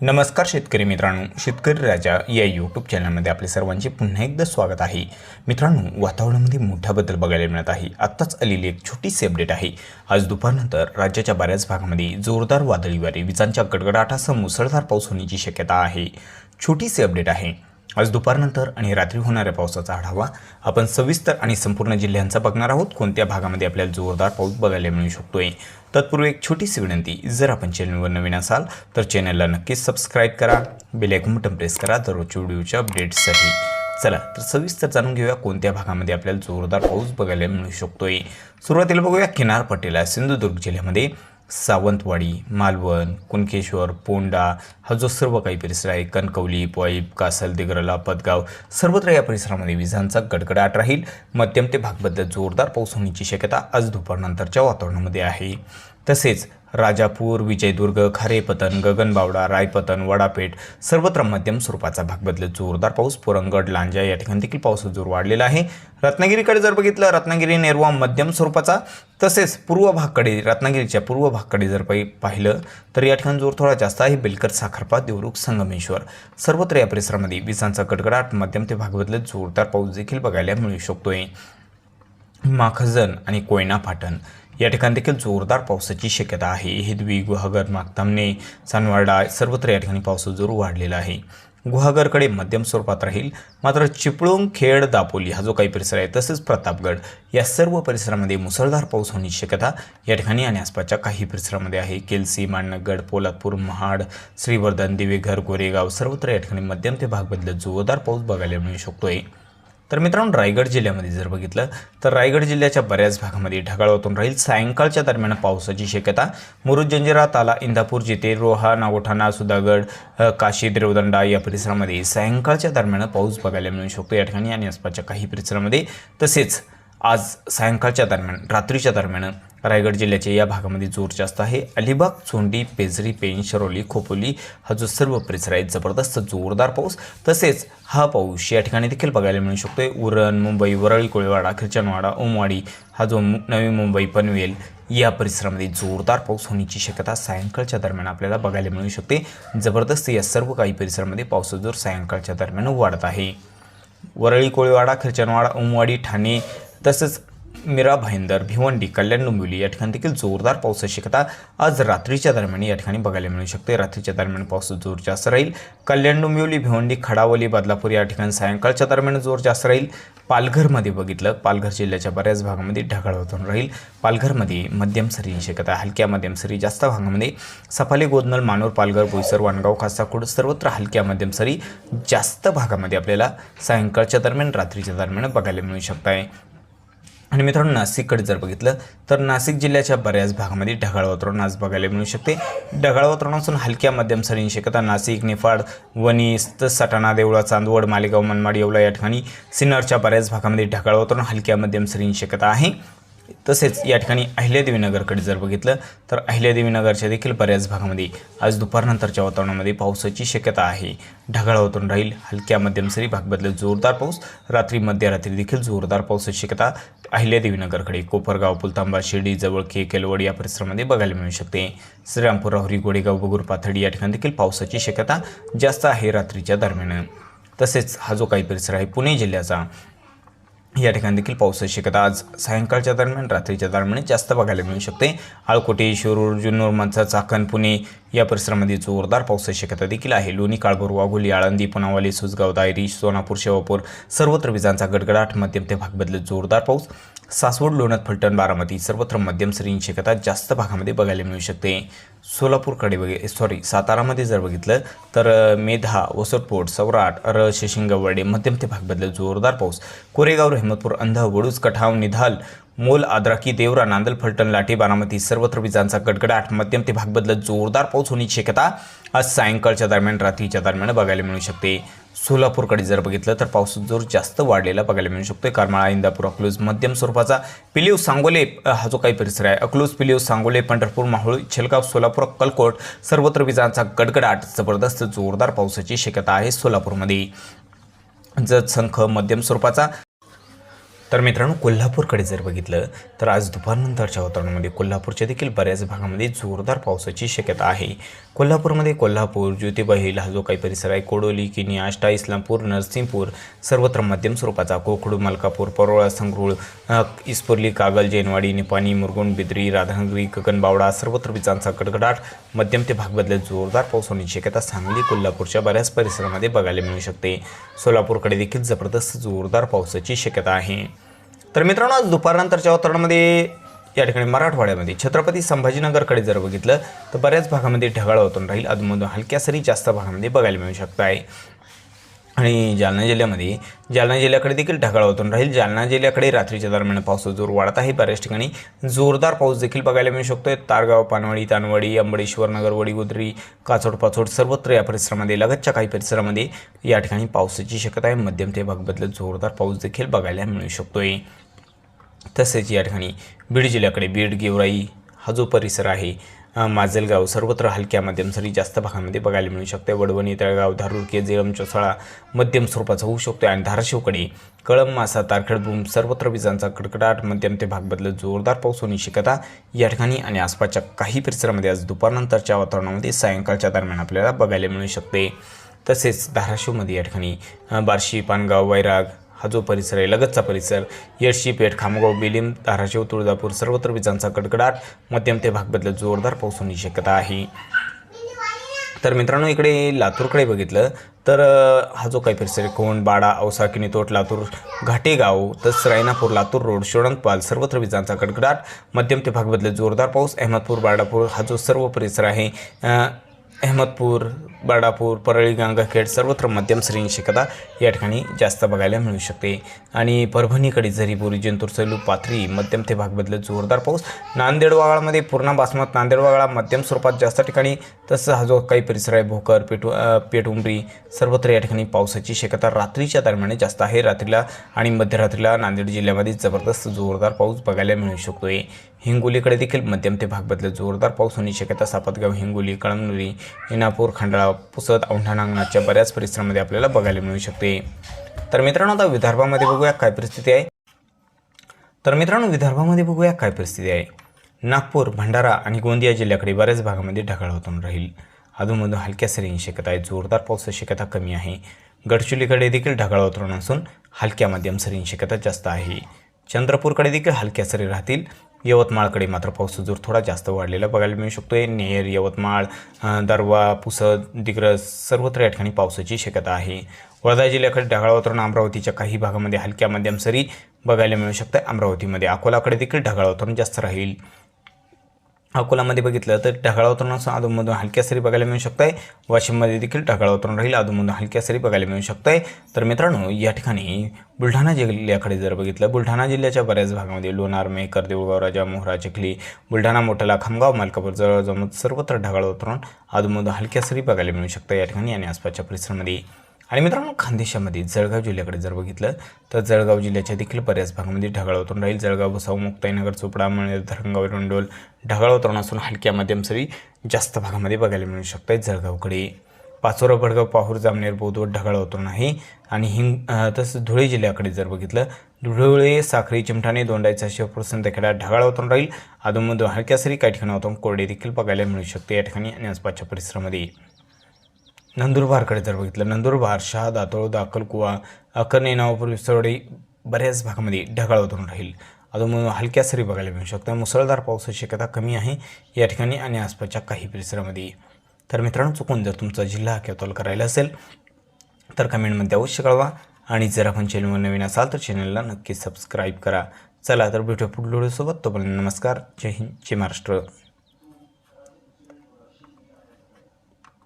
नमस्कार शेतकरी मित्रांनो शेतकरी राजा या यूट्यूब चॅनलमध्ये आपले सर्वांचे पुन्हा एकदा स्वागत आहे. मित्रांनो वातावरणामध्ये मोठा बदल बघायला मिळत आहे. आत्ताच आलेली एक छोटीशी अपडेट आहे. आज दुपारनंतर राज्याच्या बऱ्याच भागामध्ये जोरदार वादळी वारे विजांच्या गडगडाटासह मुसळधार पाऊस होण्याची शक्यता आहे. छोटीशी अपडेट आहे. आज दुपारनंतर आणि रात्री होणाऱ्या पावसाचा आढावा आपण सविस्तर आणि संपूर्ण जिल्ह्यांचा बघणार आहोत. कोणत्या भागामध्ये आपल्याला जोरदार पाऊस बघायला मिळू शकतोय? तत्पूर्वी एक छोटीशी विनंती जर आपण चॅनलवर नवीन असाल तर चॅनलला नक्कीच सबस्क्राईब करा बेलायकन बटन प्रेस करा दररोजच्या व्हिडिओच्या अपडेट्ससाठी चला तर सविस्तर जाणून घेऊया कोणत्या भागामध्ये आपल्याला जोरदार पाऊस बघायला मिळू शकतोय. सुरुवातीला बघूया किनारपट्टीला सिंधुदुर्ग जिल्ह्यामध्ये. सावंतवाडी मालवण कुणकेश्वर पोंडा हा जो सर्व काही परिसर आहे कणकवली पॉईप कासल दिग्रला पदगाव सर्वत्र या परिसरामध्ये विजांचा गडगडाट राहील. मध्यम ते भागबद्दल जोरदार पाऊस होण्याची शक्यता आज दुपारनंतरच्या वातावरणामध्ये आहे. तसेच राजापूर विजयदुर्ग खारेपतन गगनबावडा रायपतन वडापेठ सर्वत्र मध्यम स्वरूपाचा भाग बदलत जोरदार पाऊस पुरंगड लांजा या ठिकाणी देखील पावसाचा जोर वाढलेला आहे. रत्नागिरीकडे जर बघितलं रत्नागिरी नेरवा मध्यम स्वरूपाचा तसेच पूर्व भागकडे रत्नागिरीच्या पूर्व भागकडे जर पाहि पाहिलं तर या ठिकाणी जोर थोडा जास्त आहे. बेलकर साखरपा देवरुख संगमेश्वर. सर्वत्र या परिसरामध्ये विजांचा गडगडाट मध्यम ते भाग बदलत जोरदार पाऊस देखील बघायला मिळू शकतोय. माखजन आणि कोयना फाटण या ठिकाणी देखील जोरदार पावसाची शक्यता आहे. हिदवी गुहागर मागतामने सानवाडा सर्वत्र या ठिकाणी पावसाचा जोर वाढलेला आहे. गुहागरकडे मध्यम स्वरूपात राहील. मात्र चिपळूण खेड दापोली हा जो काही परिसर आहे तसेच प्रतापगड या सर्व परिसरामध्ये मुसळधार पाऊस होण्याची शक्यता या ठिकाणी आणि आसपासच्या काही परिसरामध्ये आहे. केलसी मांडणगड पोलादपूर महाड श्रीवर्धन दिवेघर गोरेगाव सर्वत्र या ठिकाणी मध्यम ते भाग जोरदार पाऊस बघायला मिळू शकतो आहे तर मित्रांनो रायगड जिल्ह्यामध्ये जर बघितलं तर रायगड जिल्ह्याच्या बऱ्याच भागामध्ये ढगाळ होतून राहील. सायंकाळच्या दरम्यान पावसाची शक्यता. मुरुद जंजिरा ताला इंदापूर जिथे रोहा नागोठाणा सुधागड काशी देवदंडा या परिसरामध्ये सायंकाळच्या दरम्यान पाऊस बघायला मिळू शकतो. या ठिकाणी आणि आसपासच्या काही परिसरामध्ये तसेच आज सायंकाळच्या दरम्यान रात्रीच्या दरम्यान रायगड जिल्ह्याच्या या भागामध्ये जोर जास्त आहे. अलिबाग चोंडी पेझरी पेन शरोली खोपोली हा जो सर्व परिसर आहे जबरदस्त जोरदार पाऊस. तसेच हा पाऊस या ठिकाणी देखील बघायला मिळू शकतोय. उरण मुंबई वरळी कोळीवाडा खिरचनवाडा ओमवाडी हा जो नवी मुंबई पनवेल या परिसरामध्ये जोरदार पाऊस होण्याची शक्यता सायंकाळच्या दरम्यान आपल्याला बघायला मिळू शकते. जबरदस्त या सर्व काही परिसरामध्ये पावसाचा जोर सायंकाळच्या दरम्यान वाढत आहे. वरळी कोळीवाडा खिरचनवाडा उमवाडी ठाणे तसंच मीरा भाईंदर भिवंडी कल्याण डोंबिवली या ठिकाणी देखील जोरदार पावसाची शक्यता आज रात्रीच्या दरम्यान या ठिकाणी बघायला मिळू शकते. रात्रीच्या दरम्यान पाऊस जोर जास्त राहील. कल्याण डोंबिवली भिवंडी खडावली बदलापूर या ठिकाणी सायंकाळच्या दरम्यान जोर जास्त राहील. पालघरमध्ये बघितलं पालघर जिल्ह्याच्या बऱ्याच भागामध्ये ढगाळ होतून राहील. पालघरमध्ये मध्यम सरीची शक्यता हलक्या मध्यम सरी जास्त भागामध्ये सफाली गोदनल मानूर पालघर बोईसर वाणगाव खासाकोड सर्वत्र हलक्या मध्यम सरी जास्त भागामध्ये आपल्याला सायंकाळच्या दरम्यान रात्रीच्या दरम्यान बघायला मिळू शकत आहे आणि मित्रांनो नाशिककडे जर बघितलं तर नाशिक जिल्ह्याच्या बऱ्याच भागामध्ये ढगाळ वातावरण आज बघायला मिळू शकते. ढगाळ वातावरणापासून असून हलक्या मध्यम सरींची शक्यता नाशिक निफाड वणी सटाणा देवळा चांदवड मालेगाव मनमाड येवला या ठिकाणी सिन्नरच्या बऱ्याच भागामध्ये ढगाळ वातावरण हलक्या मध्यम सरींची शक्यता आहे. तसेच या ठिकाणी अहिल्यादेवीनगरकडे जर बघितलं तर अहिल्यादेवीनगरच्या देखील बऱ्याच भागामध्ये आज दुपारनंतरच्या वातावरणामध्ये पावसाची शक्यता आहे. ढगाळ होतून राहील हलक्या मध्यम सरी भाग जोरदार पाऊस रात्री मध्यरात्री देखील जोरदार पावसाची शक्यता अहिल्यादेवीनगरकडे कोपरगाव पुलतांबा शिर्डी जवळके केलवड या परिसरामध्ये बघायला मिळू शकते. श्रीरामपूर राहुरी गोडेगाव बगूर पाथडी या ठिकाणी देखील पावसाची शक्यता जास्त आहे रात्रीच्या दरम्यान. तसेच हा जो काही परिसर आहे पुणे जिल्ह्याचा या ठिकाणी देखील पावसाची शक्यता आज सायंकाळच्या दरम्यान रात्रीच्या दरम्यान जास्त बघायला मिळू शकते. आळकोटे शिरूर जुन्नर मनसा चाकण पुणे या परिसरामध्ये जोरदार पावसाची शक्यता देखील आहे. लोणी काळभोर वाघोली आळंदी पुनावाली सुसगाव दायरी सोनापूर शेवापूर सर्वत्र विजांचा गडगडाट मध्यम ते भाग बदलत जोरदार पाऊस सासवड लोणत फलटण बारामती सर्वत्र मध्यम सरींची शक्यता जास्त भागामध्ये बघायला मिळू शकते. सोलापूरकडे बघे सॉरी सातारामध्ये जर बघितलं तर मेधा वसटपोट सौराट र शिशिंगवडे मध्यम ते भाग बदलत जोरदार पाऊस. कोरेगाव रहमतपूर अंध वडूज कठाव निधाल मोल आद्राकी देवरा नांदल फलटण लाठी बारामती सर्वत्र विजांचा गडगडाट. मध्यम ते भाग बदलत जोरदार पाऊस होण्याची शक्यता आज सायंकाळच्या दरम्यान रात्रीच्या दरम्यान बघायला मिळू शकते. सोलापूरकडे जर बघितलं तर पाऊस जोर जास्त वाढलेला बघायला मिळू शकतो करमाळा इंदापूर अकलूज मध्यम स्वरूपाचा पिलीव सांगोले हा जो काही परिसर आहे अकलूज पिलीव सांगोले पंढरपूर माहुळ छलगाव सोलापूर अक्कलकोट सर्वत्र विजांचा गडगडाट. जबरदस्त जोरदार पावसाची शक्यता आहे सोलापूरमध्ये. जत संख मध्यम स्वरूपाचा तर मित्रांनो कोल्हापूरकडे जर बघितलं तर आज दुपारनंतरच्या वातावरणामध्ये कोल्हापूरच्या देखील बऱ्याच भागामध्ये जोरदार पावसाची शक्यता आहे. कोल्हापूरमध्ये कोल्हापूर ज्योतिबा हिल हा जो काही परिसर आहे कोडोली किनी आष्टा इस्लामपूर नरसिंहपूर सर्वत्र मध्यम स्वरूपाचा कोकडू मलकापूर परोळा संगरूळ इस्पुर्ली कागल जैनवाडी निपाणी मुरगुण बिद्री राधानगरी गगनबावडा सर्वत्र विजांचा कडकडाट मध्यम ते भाग बदलत जोरदार पाऊस होण्याची शक्यता सांगली कोल्हापूरच्या बऱ्याच परिसरामध्ये बघायला मिळू शकते. सोलापूरकडे देखील जबरदस्त जोरदार पावसाची शक्यता आहे. तर मित्रांनो आज दुपारनंतरच्या अवतरणामध्ये या ठिकाणी मराठवाड्यामध्ये छत्रपती संभाजीनगरकडे जर बघितलं तर बऱ्याच भागामध्ये ढगाळ वातावरण राहील. अधूनमधून हलक्या सरी जास्त भागामध्ये बघायला मिळू शकत आहे. आणि जालना जिल्ह्यामध्ये जालना जिल्ह्याकडे देखील ढगाळ वातावरण राहील. जालना जिल्ह्याकडे रात्रीच्या दरम्यान पावसाचा जोर वाढत आहे. बऱ्याच ठिकाणी जोरदार पाऊस देखील बघायला मिळू शकतो आहे तारगाव पानवडी तानवाडी अंबडेश्वर नगरवडी गुदरी काचोड पाचोड सर्वत्र या परिसरामध्ये लगतच्या काही परिसरामध्ये या ठिकाणी पावसाची शक्यता आहे. मध्यम ते भाग बदलत जोरदार पाऊस देखील बघायला मिळू शकतो आहे तसेच या ठिकाणी बीड जिल्ह्याकडे बीड गेवराई हा जो परिसर आहे माजलगाव सर्वत्र हलक्या मध्यम सरी जास्त भागामध्ये बघायला मिळू शकते. वडवणी तळगाव धारूर केजेरम चोसाळा मध्यम स्वरूपाचा होऊ शकतो आणि धाराशिवकडे कळम मासा तारखेडबूम सर्वत्र विजांचा कडकडाट मध्यम ते भाग बदलत जोरदार पाऊस होण्याची शक्यता या ठिकाणी आणि आसपासच्या काही परिसरामध्ये आज दुपारनंतरच्या वातावरणामध्ये सायंकाळच्या दरम्यान आपल्याला बघायला मिळू शकते. तसेच धाराशिवमध्ये या ठिकाणी बार्शी पानगाव वैराग हा जो परिसर आहे लगतचा परिसर येडशी पेठ खामगाव बिलिम धाराशिव तुळजापूर सर्वत्र विजांचा कडकडाट मध्यम ते भाग बदलत जोरदार पाऊस होण्याची शक्यता आहे. तर मित्रांनो इकडे लातूरकडे बघितलं तर हा जो काही परिसर आहे कोण बाडा औसा किनीतोट लातूर घाटेगाव तसंच रायनापूर लातूर रोड शोणंतपाल सर्वत्र विजांचा कडकडाट मध्यम ते भाग बदलत जोरदार पाऊस अहमदपूर बारडापूर हा जो सर्व परिसर आहे अहमदपूर बारडापूर परळी गंगाखेड सर्वत्र मध्यम श्रेणी शक्यता या ठिकाणी जास्त बघायला मिळू शकते. आणि परभणीकडे झरीपुरी बोरी जिंतूर सेलू पाथरी मध्यम ते भाग बदलत जोरदार पाऊस नांदेड पूर्ण पूर्णा बासमत नांदेड मध्यम स्वरूपात जास्त ठिकाणी तसं हा जो काही परिसर आहे भोकर पेटू पेटुंबरी सर्वत्र या ठिकाणी पावसाची शक्यता रात्रीच्या दरम्यान जास्त आहे. रात्रीला आणि मध्यरात्रीला नांदेड जिल्ह्यामध्ये जबरदस्त जोरदार पाऊस बघायला मिळू शकतोय. हिंगोलीकडे देखील मध्यम ते भाग बदलत जोरदार पाऊस होण्याची शक्यता सापतगाव हिंगोली कळमनुरी इनापूर खंडाळा पुसद औंढा नागनाथच्या बऱ्याच परिसरामध्ये आपल्याला बघायला मिळू शकते. तर मित्रांनो आता विदर्भामध्ये बघूया काय परिस्थिती आहे. तर मित्रांनो विदर्भामध्ये बघूया काय परिस्थिती आहे. नागपूर भंडारा आणि गोंदिया जिल्ह्याकडे बऱ्याच भागामध्ये ढगाळ होतून राहील. अधूनमधून हलक्या सरींची शक्यता आहे. जोरदार पावसाची शक्यता कमी आहे. गडचिरोलीकडे देखील ढगाळ वातावरण असून हलक्या मध्यम सरींची शक्यता जास्त आहे. चंद्रपूरकडे देखील हलक्या सरी राहतील. यवतमाळकडे मात्र पाऊस जोर थोडा जास्त वाढलेला बघायला मिळू शकतोय. नेर यवतमाळ दरवा पुसद दिग्रज सर्वत्र या ठिकाणी पावसाची शक्यता आहे. वर्धा जिल्ह्याकडे ढगाळ वातावरण अमरावतीच्या काही भागामध्ये हलक्या मध्यम सरी बघायला मिळू शकतं अमरावतीमध्ये अकोलाकडे देखील ढगाळ वातावरण जास्त राहील. अकोलामध्ये बघितलं तर ढगाळ वातावरणासह अधूनमधून हलक्या सरी बघायला मिळू शकत आहे वाशिममध्ये देखील ढगाळ वातावरण राहील अधूनमधून हलक्या सरी बघायला मिळू शकत आहे तर मित्रांनो या ठिकाणी बुलढाणा जिल्ह्याकडे जर बघितलं बुलढाणा जिल्ह्याच्या बऱ्याच भागामध्ये लोणार मेकर देऊळगाव राजा मोहरा चिखली बुलढाणा मोठाला खामगाव मालकापूर जवळ सर्वत्र ढगाळ वातावरण अधूनमधून हलक्या सरी बघायला मिळू शकतं या ठिकाणी आणि आसपासच्या परिसरामध्ये. आणि मित्रांनो खानदेशामध्ये जळगाव जिल्ह्याकडे जर बघितलं तर जळगाव जिल्ह्याच्या देखील बऱ्याच भागामध्ये ढगाळ वातावरण राहील. जळगाव भुसाव मुक्ताईनगर चोपडा मळे धरणगाव रोंडोल ढगाळ वातावरण असून हलक्या मध्यम सरी जास्त भागामध्ये बघायला मिळू शकत आहे जळगावकडे. पाचोरा भडगाव पाहूर जामनेर बोधवड ढगाळ वातावरण आहे. आणि हिंग तसंच धुळे जिल्ह्याकडे जर बघितलं धुळे साखरी चिमठाणे दोंडाईचा शिवपूर संतखेडा ढगाळ वातावरण राहील. अधूनमधून हलक्या सरी काही ठिकाणी वातावरण कोरडे देखील बघायला मिळू शकते या ठिकाणी आणि आसपासच्या परिसरामध्ये. नंदुरबारकडे जर बघितलं नंदुरबार शहा दातोळ दाखलकुवा अकर्णे नावापूर विसरवडी बऱ्याच भागामध्ये ढगाळ वातावरण राहील. अजून हलक्या सरी बघायला मिळू शकतं मुसळधार पावसाची शक्यता कमी आहे या ठिकाणी आणि आसपासच्या काही परिसरामध्ये. तर मित्रांनो चुकून जर तुमचा जिल्हा किंवा तालुका राहिला असेल तर कमेंटमध्ये अवश्य कळवा. आणि जर आपण चॅनलवर नवीन असाल तर चॅनलला नक्की सबस्क्राईब करा. चला तर भेटूया पुढल्या व्हिडिओसोबत. तोपर्यंत नमस्कार. जय हिंद जय महाराष्ट्र.